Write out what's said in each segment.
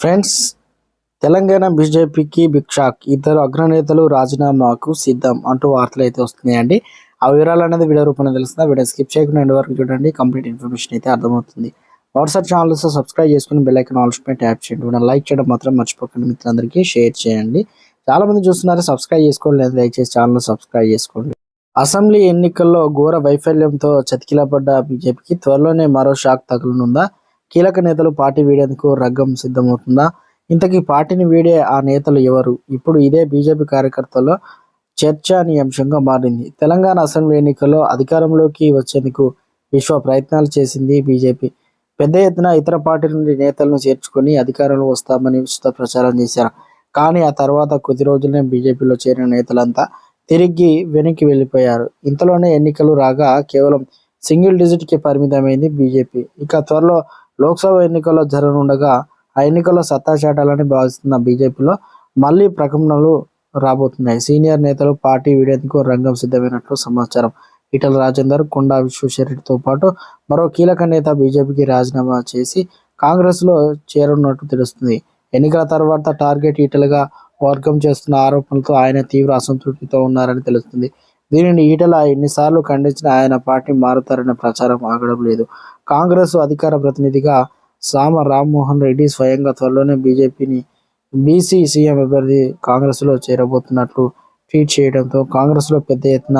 Friends Telangana బీజేపీకి big shock ఇద్దరు అగ్రనేతలు రాజీనామాకు సిద్ధం అంటూ వార్తలు అయితే వస్తున్నాయండి. ఆ వివరాలు అనేది వీడియో రూపంలో తెలుస్తుంది వీడియో స్కిప్ చేయకుండా ఎండ్ వరకు చూడండి. కంప్లీట్ ఇన్ఫర్మేషన్ అయితే అర్థమవుతుంది. వాట్సాప్ ఛానల్స్ సబ్స్క్రైబ్ చేసుకుని బెల్ ఐకన్ ఆల్స్ పై ట్యాప్ చేయండి. వీడియో లైక్ చేయడం మాత్రం మర్చిపోకండి. మిత్రులందరికీ షేర్ చేయండి. చాలా మంది చూస్తున్నారు సబ్స్క్రైబ్ చేసుకోండి. లేదా లైక్ చేసి ఛానల్ సబ్స్క్రైబ్ చేసుకోండి. అసెంబ్లీ ఎన్నికల్లో ఘోర వైఫల్యంతో చతికిలపడ్డ బీజేపీకి త్వరలోనే మరో షాక్ తగలనుందా? కీలక నేతలు పార్టీ వీడేందుకు రగ్గం సిద్ధమవుతుందా? ఇంతకీ పార్టీని వీడే ఆ నేతలు ఎవరు? ఇప్పుడు ఇదే బీజేపీ కార్యకర్తల్లో చర్చానీయాంశంగా మారింది. తెలంగాణ అసెంబ్లీ ఎన్నికల్లో అధికారంలోకి వచ్చేందుకు విశ్వ ప్రయత్నాలు చేసింది బీజేపీ. పెద్ద ఎత్తున ఇతర పార్టీల నుండి నేతలను చేర్చుకొని అధికారంలో వస్తామని విస్తృత ప్రచారం చేశారు. కానీ ఆ తర్వాత కొద్ది రోజులనే బీజేపీలో చేరిన నేతలంతా తిరిగి వెనక్కి వెళ్ళిపోయారు. ఇంతలోనే ఎన్నికలు రాగా కేవలం సింగిల్ డిజిట్కి పరిమితమైంది బీజేపీ. ఇక త్వరలో లోక్సభ ఎన్నికల్లో జరగనుండగా ఆ ఎన్నికల్లో సత్తా చాటాలని భావిస్తున్న బీజేపీలో మళ్ళీ ప్రకటనలు రాబోతున్నాయి. సీనియర్ నేతలు పార్టీ వీడేందుకు రంగం సిద్ధమైనట్లు సమాచారం. ఈటల రాజేందర్ కొండా విశ్వేశ్వరరెడ్డితో పాటు మరో కీలక నేత బీజేపీకి రాజీనామా చేసి కాంగ్రెస్లో చేరున్నట్టు తెలుస్తుంది. ఎన్నికల తర్వాత టార్గెట్ ఈటలుగా వర్గం చేస్తున్న ఆరోపణలతో ఆయన తీవ్ర అసంతృప్తితో ఉన్నారని తెలుస్తుంది. దీనిని ఈటల ఎన్నిసార్లు ఖండించిన ఆయన పార్టీ మారుతారనే ప్రచారం ఆగడం లేదు. కాంగ్రెస్ అధికార ప్రతినిధిగా సామ రామ్మోహన్ రెడ్డి స్వయంగా త్వరలోనే బీజేపీని బీసీ సీఎం అభ్యర్థి కాంగ్రెస్లో చేరబోతున్నట్లు ట్వీట్ చేయడంతో కాంగ్రెస్లో పెద్ద ఎత్తున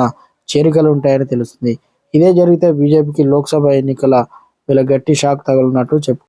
చేరికలు ఉంటాయని తెలుస్తుంది. ఇదే జరిగితే బీజేపీకి లోక్సభ ఎన్నికల వీళ్ళ గట్టి షాక్ తగలనట్లు చెప్పు